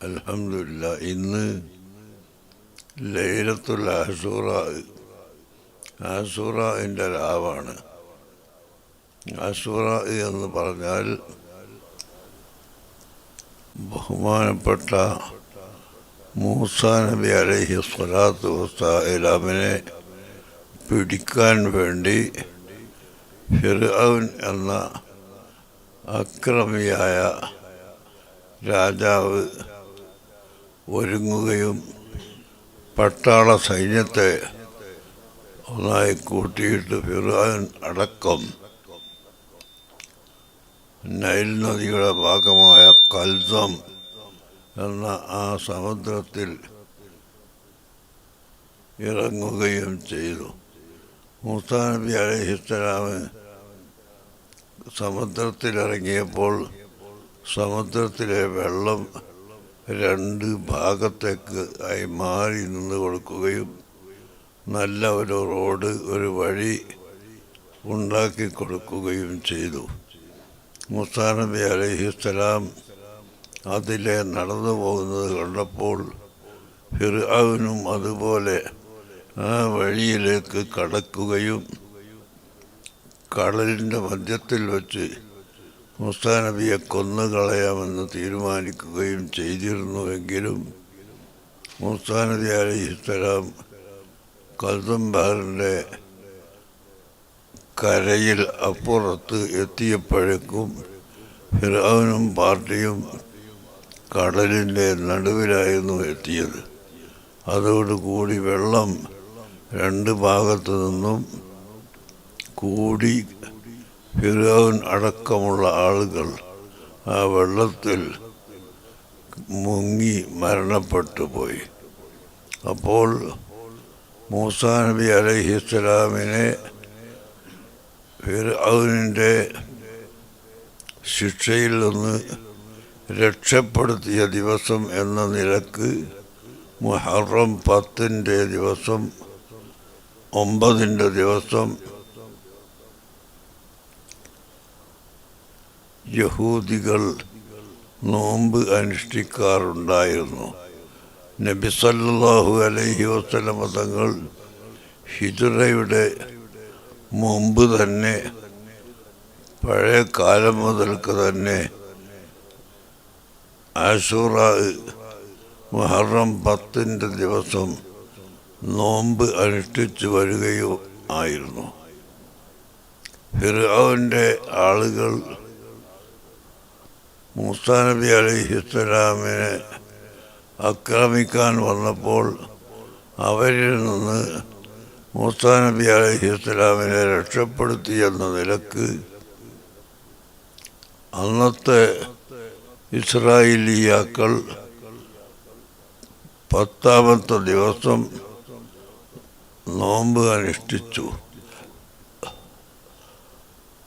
അൽഹംദുലില്ല ഇന്ന് ലൈലത്തുൽ അസൂറ അസൂറന്റെ രാവാണ്. അസൂറ എന്ന് പറഞ്ഞാൽ ബഹുമാനപ്പെട്ട മൂസ നബി അലൈഹി സ്വലാത്തു വസ്സലാമിനെ പിടിക്കാൻ വേണ്ടി ഫിർഔൻ എന്ന അക്രമിയായ രാജാവ് ഒരുങ്ങുകയും പട്ടാള സൈന്യത്തെ ഒന്നായി കൂട്ടിയിട്ട് ഫിറാൻ അടക്കം നൈൽ നദിയുടെ ഭാഗമായ കൽസം എന്ന ആ സമുദ്രത്തിൽ ഇറങ്ങുകയും ചെയ്തു. മൂസാ നബി അലഹിസ്സലാമ് സമുദ്രത്തിലിറങ്ങിയപ്പോൾ സമുദ്രത്തിലെ വെള്ളം രണ്ട് ഭാഗത്തേക്ക് ആയി മാറി നിന്ന് കൊടുക്കുകയും നല്ല ഒരു റോഡ് ഒരു വഴി ഉണ്ടാക്കി കൊടുക്കുകയും ചെയ്തു. മുസാ നബി അലഹിസ്സലാം അതിലെ നടന്നു പോകുന്നത് കണ്ടപ്പോൾ ഫിർഔനും അതുപോലെ ആ വഴിയിലേക്ക് കടക്കുകയും കടലിന്റെ മധ്യത്തിൽ വെച്ച് മുസാ നബിയെ കൊന്നുകളയാമെന്ന് തീരുമാനിക്കുകയും ചെയ്തിരുന്നുവെങ്കിലും മുസാ നബി അലഹിസ്സലാം കൽദംബാറിന്റെ കരയിൽ അപ്പുറത്ത് എത്തിയപ്പോഴേക്കും ഫിറാവിനും പാർട്ടിയും കടലിന്റെ നടുവിലായിരുന്നു എത്തിയത്. അതോടുകൂടി വെള്ളം രണ്ട് ഭാഗത്തു നിന്നും കൂടി ഫിറൌൻ അടക്കമുള്ള ആളുകൾ ആ വെള്ളത്തിൽ മുങ്ങി മരണപ്പെട്ടു പോയി. അപ്പോൾ മൂസാ നബി അലഹിസ്സലാമിനെ ഫിറൌനിന്റെ ശിക്ഷയിൽ നിന്ന് രക്ഷപ്പെടുത്തിയ ദിവസം എന്ന നിലയ്ക്ക് മുഹറം പത്തിന്റെ ദിവസം ഒമ്പതിന്റെ ദിവസം യഹൂദികൾ നോമ്പ് അനുഷ്ഠിക്കാറുണ്ടായിരുന്നു. നബി സല്ലല്ലാഹു അലൈഹി വസല്ലമ തങ്ങൾ ഹിജറയുടെ മുമ്പ് തന്നെ പഴയ കാലം മുതൽക്ക് തന്നെ ആശൂറ മുഹറം പത്തിന്റെ ദിവസം നോമ്പ് അനുഷ്ഠിച്ചു വരികയോ ആയിരുന്നു. ഫിറോവിന്റെ ആളുകൾ മൂസാ നബി അലിഹിസ്സലാമിനെ ആക്രമിക്കാൻ വന്നപ്പോൾ അവരിൽ നിന്ന് മൂസാ നബി അലിഹിസ്സലാമിനെ രക്ഷപ്പെടുത്തി എന്ന നിലയ്ക്ക് അന്നത്തെ ഇസ്രായേലിയാക്കൾ പത്താമത്തെ ദിവസം നോമ്പ് അനുഷ്ഠിച്ചു.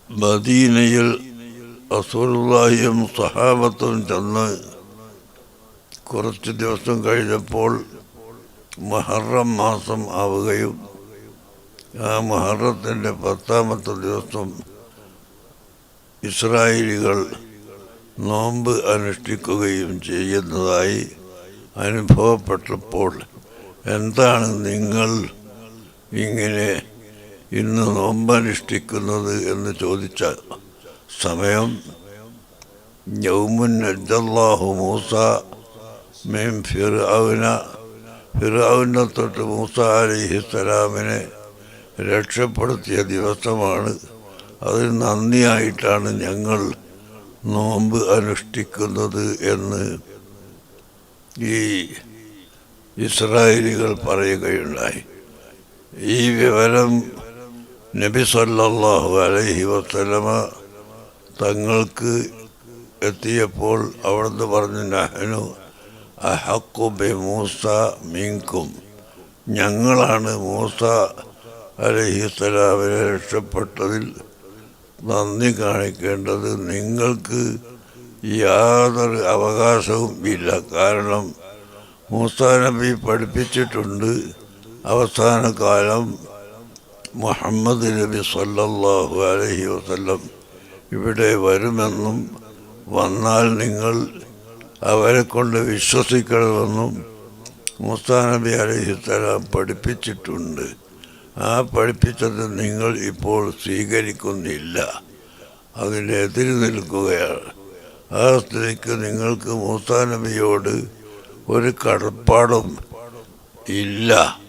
മദീനയിൽ റസൂലുള്ളാഹിയും സഹാബത്തും ചെന്ന് കുറച്ച് ദിവസം കഴിഞ്ഞപ്പോൾ മഹറം മാസം ആവുകയും ആ മഹറത്തിന്റെ പത്താമത്തെ ദിവസം ഇസ്രായേലികൾ നോമ്പ് അനുഷ്ഠിക്കുകയും ചെയ്യുന്നതായി അനുഭവപ്പെട്ടപ്പോൾ എന്താണ് നിങ്ങൾ ഇങ്ങനെ ഇന്ന് നോമ്പനുഷ്ഠിക്കുന്നത് എന്ന് ചോദിച്ച സമയം. യൗമുൻ നജ്ജല്ലാഹു മൂസ മീം ഫിർഔന. ഫിർഔനെ തൊട്ട് മൂസ അലിഹിസ്സലാമിനെ രക്ഷപ്പെടുത്തിയ ദിവസമാണ്. അതിന് നന്ദിയായിട്ടാണ് ഞങ്ങൾ നോമ്പ് അനുഷ്ഠിക്കുന്നത് എന്ന് ഈ ഇസ്രായേലികൾ പറയുകയുണ്ടായി. ഈ വിവരം നബി സല്ലല്ലാഹു അലൈഹി വസല്ലമ തങ്ങൾക്ക് എത്തിയപ്പോൾ അവിടുന്ന് പറഞ്ഞു നഹനു അഹക്കു ബെ മൂസ മീങ്കും. ഞങ്ങളാണ് മൂസ അലഹിസ്സലാമിനെ രക്ഷപ്പെട്ടതിൽ നന്ദി കാണിക്കേണ്ടത്. നിങ്ങൾക്ക് യാതൊരു അവകാശവും ഇല്ല. കാരണം മൂസ നബി പഠിപ്പിച്ചിട്ടുണ്ട് അവസാന കാലം മുഹമ്മദ് നബി സല്ലല്ലാഹു അലഹി വസല്ലം ഇവിടെ വരുമെന്നും വന്നാൽ നിങ്ങൾ അവരെ കൊണ്ട് വിശ്വസിക്കണമെന്നും മുസ്താ നബി അലഹിസ്സലാം പഠിപ്പിച്ചിട്ടുണ്ട്. ആ പഠിപ്പിച്ചത് നിങ്ങൾ ഇപ്പോൾ സ്വീകരിക്കുന്നില്ല. അതിനെതിര് നിൽക്കുകയാണ്. ആ സ്ഥിതിക്ക് നിങ്ങൾക്ക് മൂസാ നബിയോട് ഒരു കടപ്പാടും ഇല്ല.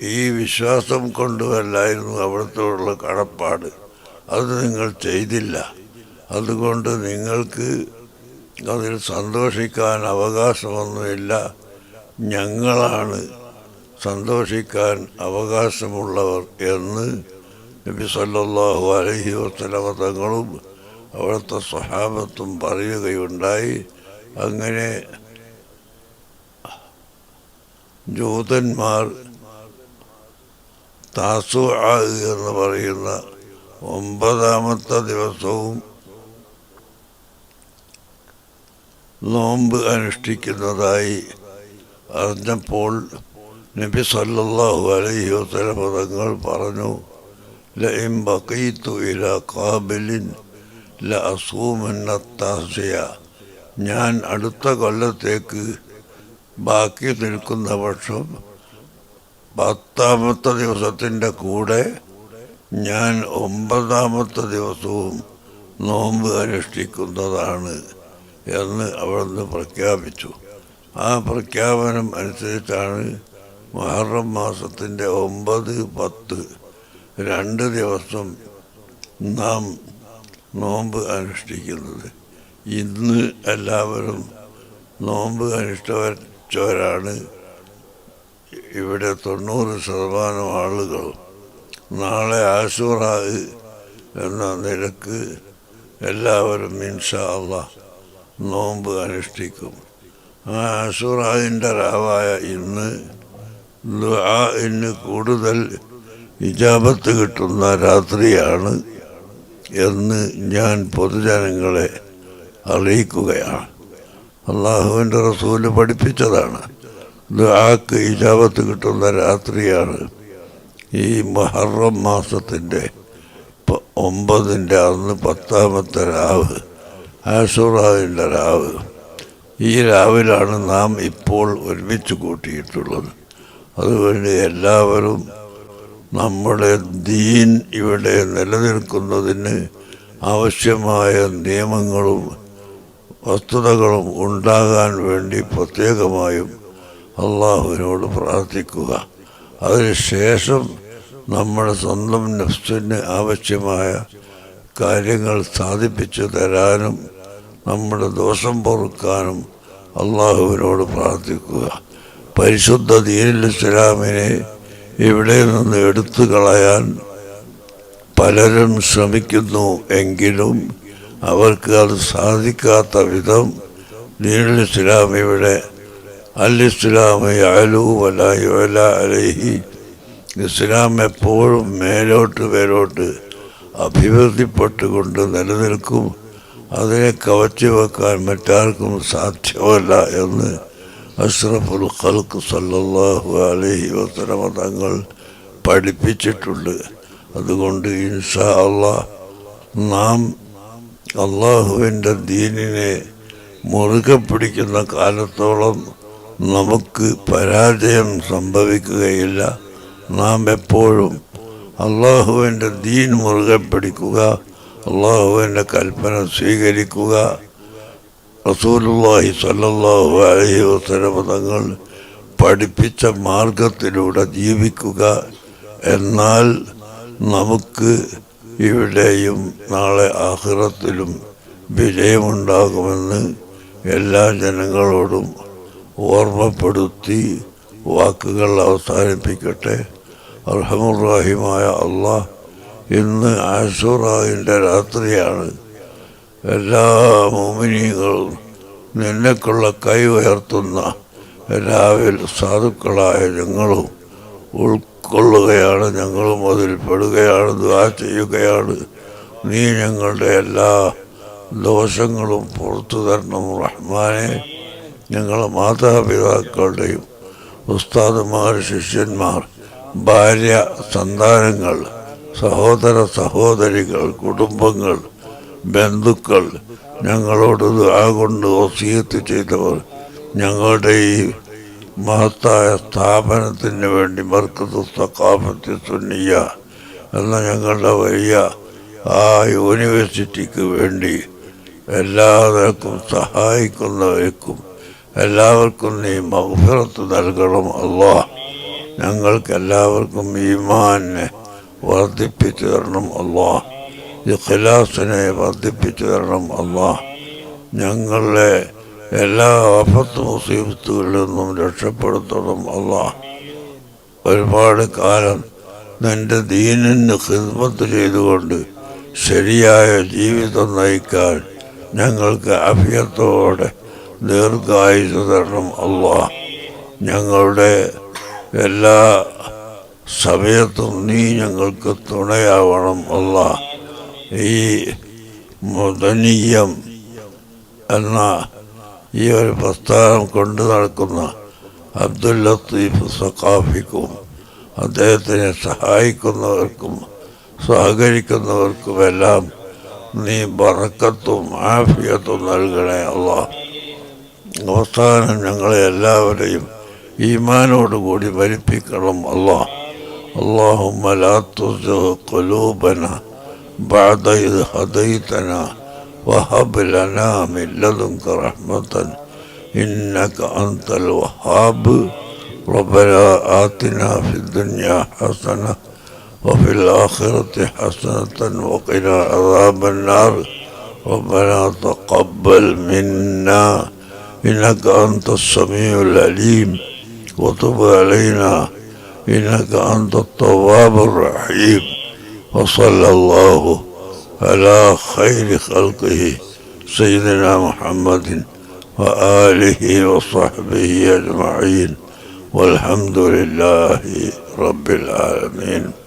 ഈ വിശ്വാസം കൊണ്ടുമല്ലായിരുന്നു അവിടുത്തോടുള്ള കടപ്പാട്. അത് നിങ്ങൾ ചെയ്തില്ല. അതുകൊണ്ട് നിങ്ങൾക്ക് അതിൽ സന്തോഷിക്കാൻ അവകാശമൊന്നുമില്ല. ഞങ്ങളാണ് സന്തോഷിക്കാൻ അവകാശമുള്ളവർ എന്ന് നബി സല്ലാഹു അലഹി വസ്ലമ തങ്ങളും അവിടുത്തെ സ്വഹാബത്തും പറയുകയുണ്ടായി. അങ്ങനെ ജൂതന്മാർ താസു എന്ന് പറയുന്ന ഒമ്പതാമത്തെ ദിവസവും നോമ്പ് അനുഷ്ഠിക്കുന്നതായി അറിഞ്ഞപ്പോൾ നബി സല്ലല്ലാഹു അലൈഹി വസ്ല പദങ്ങൾ പറഞ്ഞു ഞാൻ അടുത്ത കൊല്ലത്തേക്ക് ബാക്കി നിൽക്കുന്ന പക്ഷം പത്താമത്തെ ദിവസത്തിന്റെ കൂടെ ഞാൻ ഒമ്പതാമത്തെ ദിവസവും നോമ്പ് അനുഷ്ഠിക്കുന്നതാണ് എന്ന് അവിടുന്ന് പ്രഖ്യാപിച്ചു. ആ പ്രഖ്യാപനം അനുസരിച്ചാണ് മുഹറം മാസത്തിന്റെ ഒമ്പത് പത്ത് രണ്ട് ദിവസം നാം നോമ്പ് അനുഷ്ഠിക്കുന്നത്. ഇന്ന് എല്ലാവരും നോമ്പ് അനുഷ്ഠിച്ചവരാണ്. ഇവിടെ തൊണ്ണൂറ് ശതമാനം ആളുകൾ. നാളെ ആസൂറായി എന്ന നിലയ്ക്ക് എല്ലാവരും ഇൻഷാ അള്ളാഹ് നോമ്പ് അനുഷ്ഠിക്കും. ആ ആസൂറായിന്റെ രാവായ ഇന്ന് ദുആഇന് കൂടുതൽ ഇജാബത്ത് കിട്ടുന്ന രാത്രിയാണ് എന്ന് ഞാൻ പൊതുജനങ്ങളെ അറിയിക്കുകയാണ്. അള്ളാഹുവിന്റെ റസൂൽ പഠിപ്പിച്ചതാണ്. ദുആക്ക് ഇജാബത്ത് കിട്ടുന്ന രാത്രിയാണ് ഈ മഹറം മാസത്തിന്റെ ഒമ്പതിന്റെ അന്ന് പത്താമത്തെ രാവ് ആഷുറാവിന്റെ രാവ്. ഈ രാവിലാണ് നാം ഇപ്പോൾ ഒരുമിച്ച് കൂട്ടിയിട്ടുള്ളത്. അതുകൊണ്ട് എല്ലാവരും നമ്മുടെ ദീൻ ഇവിടെ നിലനിൽക്കുന്നതിന് ആവശ്യമായ നിയമങ്ങളും വസ്തുതകളും ഉണ്ടാകാൻ വേണ്ടി പ്രത്യേകമായും അള്ളാഹുവിനോട് പ്രാർത്ഥിക്കുക. അതിനുശേഷം നമ്മുടെ സ്വന്തം നഫ്സിന് ആവശ്യമായ കാര്യങ്ങൾ സാധിപ്പിച്ചു തരാനും നമ്മുടെ ദോഷം പൊറുക്കാനും അള്ളാഹുവിനോട് പ്രാർത്ഥിക്കുക. പരിശുദ്ധ ദീനുൽ ഇസ്ലാമിനെ ഇവിടെ നിന്ന് എടുത്തു കളയാൻ പലരും ശ്രമിക്കുന്നു എങ്കിലും അവർക്ക് അത് സാധിക്കാത്ത വിധം ദീനുൽ ഇസ്ലാം ഇവിടെ അൽ ഇസ്ലാം യാലു വല യുവല അലഹി ഇസ്ലാം എപ്പോഴും മേലോട്ട് മേലോട്ട് അഭിവൃദ്ധിപ്പെട്ടുകൊണ്ട് നിലനിൽക്കും. അതിനെ കവച്ചു വെക്കാൻ മറ്റാർക്കും സാധ്യമല്ല എന്ന് അഷ്റഫുൽ ഖൽക്ക് സല്ലാഹു അലഹി വസ്ലമ തങ്ങൾ പഠിപ്പിച്ചിട്ടുണ്ട്. അതുകൊണ്ട് ഇൻഷാ അള്ളാഹ് നാം അള്ളാഹുവിന്റെ ദീനിനെ മുറുകെ പിടിക്കുന്ന കാലത്തോളം നമുക്ക് പരാജയം സംഭവിക്കുകയില്ല. നാം എപ്പോഴും അള്ളാഹുവിന്റെ ദീൻ മുറുകെ പിടിക്കുക അള്ളാഹുവിന്റെ കൽപ്പന സ്വീകരിക്കുക. റസൂലുള്ളാഹി സ്വല്ലല്ലാഹു അലൈഹി വസ്ലമതങ്ങൾ പഠിപ്പിച്ച മാർഗത്തിലൂടെ ജീവിക്കുക. എന്നാൽ നമുക്ക് ഇവിടെയും നാളെ ആഹ്റത്തിലും വിജയമുണ്ടാകുമെന്ന് എല്ലാ ജനങ്ങളോടും ഓർമ്മപ്പെടുത്തി വാക്കുകൾ അവസാനിപ്പിക്കട്ടെ. അർഹമുറാഹിമായ അള്ളാഹ് ഇന്ന് ആഷുറാവിന്റെ രാത്രിയാണ്. എല്ലാ മോമിനികളും നിന്നെക്കുള്ള കൈ ഉയർത്തുന്ന രാവിലെ സാധുക്കളായ ഞങ്ങളും ഉൾക്കൊള്ളുകയാണ് ഞങ്ങളും അതിൽ പെടുകയാണ് ദ്വാ ചെയ്യുകയാണ്. നീ ഞങ്ങളുടെ എല്ലാ ദോഷങ്ങളും പുറത്തു തരണം റഹ്മാനെ. ഞങ്ങളുടെ മാതാപിതാക്കളുടെയും ഉസ്താദുമാർ ശിഷ്യന്മാർ ഭാര്യ സന്താനങ്ങൾ സഹോദര സഹോദരികൾ കുടുംബങ്ങൾ ബന്ധുക്കൾ ഞങ്ങളോട് കൊണ്ട് വസീയത്ത് ചെയ്തവർ ഞങ്ങളുടെ ഈ മഹത്തായ സ്ഥാപനത്തിന് വേണ്ടി മർക്കത്ത് സക്കാഫത്ത് സുന്നിയ എന്ന ഞങ്ങളുടെ വലിയ ആ യൂണിവേഴ്സിറ്റിക്ക് വേണ്ടി എല്ലാവർക്കും സഹായിക്കുന്നവർക്കും എല്ലാവർക്കും നീ മഹഫിറത്ത് നൽകണം ഞങ്ങൾക്ക് എല്ലാവർക്കും ഈമാനെ വർദ്ധിപ്പിച്ചു തരണം അല്ലാ ഇഖലാസിനെ വർദ്ധിപ്പിച്ചു തരണം അല്ലാ ഞങ്ങളെ എല്ലാ ആപത്ത് മുസീബത്തുകളിൽ നിന്നും രക്ഷപ്പെടുത്തണം അല്ലാ ഒരുപാട് കാലം നിന്റെ ദീനിന് ഹിദ്മത്ത് ചെയ്തുകൊണ്ട് ശരിയായ ജീവിതം നയിക്കാൻ ഞങ്ങൾക്ക് അഭ്യത്തോടെ ദീർഘായുസ് തരണം അള്ളാ. ഞങ്ങളുടെ എല്ലാ സമയത്തും നീ ഞങ്ങൾക്ക് തുണയാവണം അല്ല ഈ മുതനീയം എന്ന ഈ ഒരു പ്രസ്ഥാനം കൊണ്ടു നടക്കുന്ന അബ്ദുൽ ലത്തീഫ് സഖാഫിക്കും അദ്ദേഹത്തിനെ സഹായിക്കുന്നവർക്കും സഹകരിക്കുന്നവർക്കുമെല്ലാം നീ ബറക്കത്തും ആഫിയത്തും നൽകണേ അല്ലാ അവസാനം ഞങ്ങളെ എല്ലാവരെയും ഈമാനോടുകൂടി മരിപ്പിക്കണം അല്ലാ اللهم لا تزغ قلوبنا بعد إذ هديتنا وهب لنا من لدنك رحمة إنك أنت الوهاب ربنا آتنا في الدنيا حسنة وفي الآخرة حسنة وقنا عذاب النار ربنا تقبل منا إنك أنت السميع العليم. وتب علينا. إنك أنت التواب الرحيم. وصلى الله على خير خلقه سيدنا محمد وآله وصحبه أجمعين. والحمد لله رب العالمين.